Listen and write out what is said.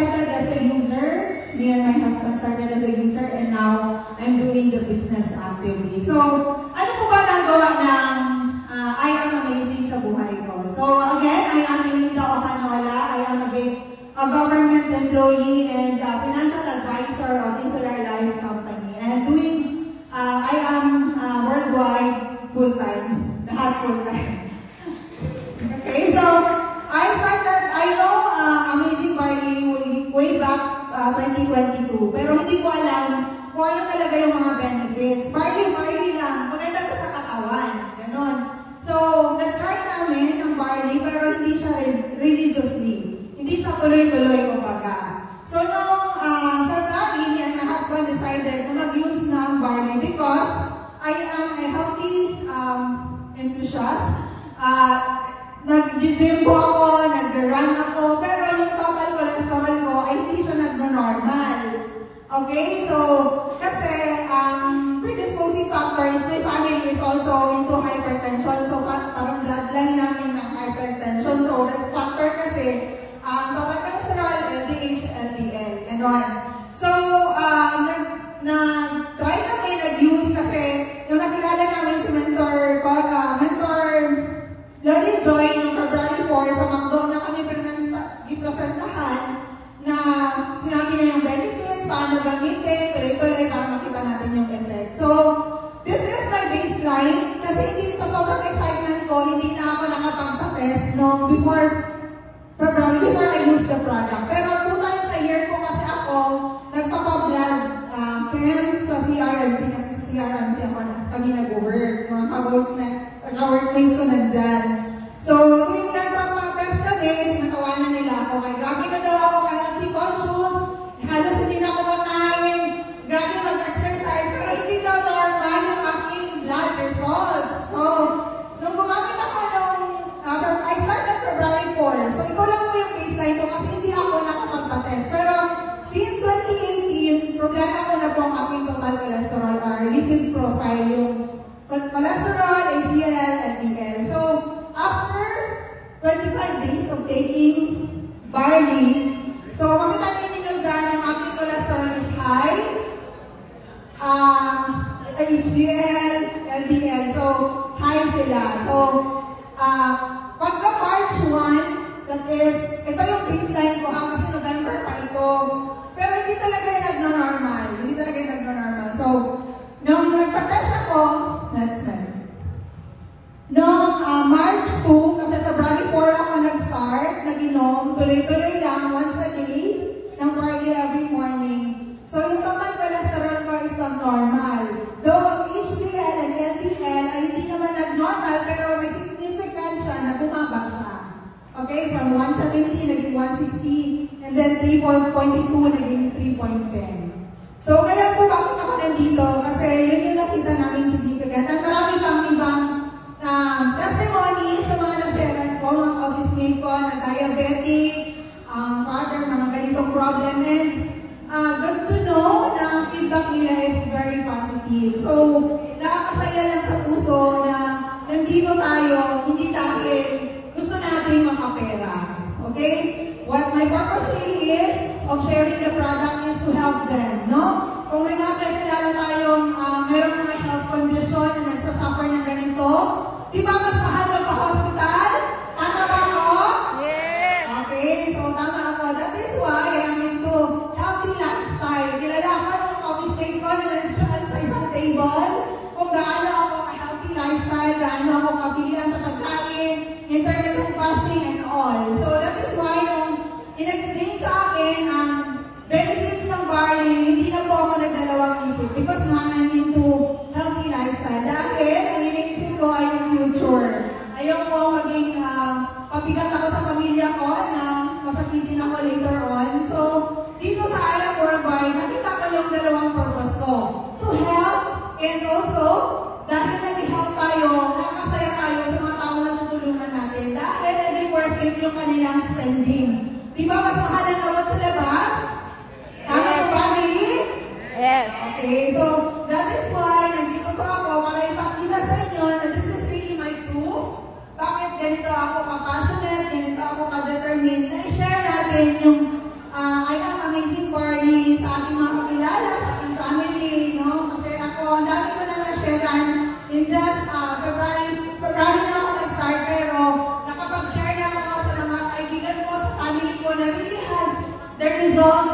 started as a user. Me and my husband started as a user and now I'm doing the business actively. So, uh, 2022, pero hindi ko alam kung ano talaga yung mga benefits. Barley, barley lang, maganda ko sa katawan, ganon. So, na-try namin ng barley, pero hindi siya re- religiously. Hindi siya tuloy-tuloy, kumbaga. So, nung uh, February, and my husband decided na mag-use ng barley because I am a healthy um, enthusiast. Uh, Nag-gym po ako, nag-run presentahan na sinabi niya yung benefits, paano gamitin, tuloy-tuloy para makita natin yung effect. So, this is my baseline kasi hindi sa sobrang excitement ko, hindi na ako nakapagpa-test noong before February, before I use the product. Pero two times a year po kasi ako nagpapa-blood uh, chem sa CRMC kasi sa CRMC ako na kami nag-work. Mga ka-workmate- ka-workmates ko nandyan. Problema ko na po ang aking total cholesterol or lipid profile, yung cholesterol, HDL, LDL. So, after 25 days of taking barley, so makita ninyo dyan, yung aking cholesterol is high, uh, HDL, LDL. So, high sila. So, uh, pagka March 1, that is, ito yung baseline ko ha, kasi nagno-normal. Hindi talaga nagno-normal. So, nung nagpa-test ako, that's me. Noong ah, March 2, kasi February 4 ako nag-start, nag-inom, tuloy-tuloy lang, once a day, ng barley every morning. So yung total cholesterol ko is normal. Though HDL and LDL ay hindi naman nag-normal, pero may significant siya na bumaba. Okay, from 170 naging 160, and then 3.22 naging 3.10. So kaya po bakit ako nandito? Kasi yun yung nakita namin significant. At marami pang ibang um, testimony sa mga na-share ko, mga office mate ko na diabetic, um, father, mga ganitong problem. And uh, good to know na ang feedback nila is very positive. So, nakakasaya lang sa puso na nandito tayo, hindi dahil gusto natin makapera. Okay? What my purpose really is of sharing the product is to help them, no? Kung may mga kakilala tayong uh, meron mga health condition na nagsasuffer ng ganito, di ba mas sa akin ang benefits ng barley, hindi na po ako nagdalawang isip because I'm into healthy lifestyle. Dahil ang iniisip ko ay yung future. Ayaw ko maging ah, pabigat ako sa pamilya ko na masakitin ako later on. So, dito sa Alam Worldwide, nakita ko yung dalawang purpose ko. To help and also, dahil nag-help tayo, nakakasaya tayo sa mga tao na tutulungan natin. Dahil naging worth it yung kanilang spending. Di ba mas mahal ang gamot sa labas? Tama yes. family? Yes. Okay, so that is why nandito po ako para ipakita sa inyo na this is really my proof. Bakit ganito ako ka-passionate, ganito ako ka-determined na i-share natin yung uh, I am amazing party sa ating mga kakilala, sa ating family, no? Kasi ako, dami ko na na-sharean in the três horas.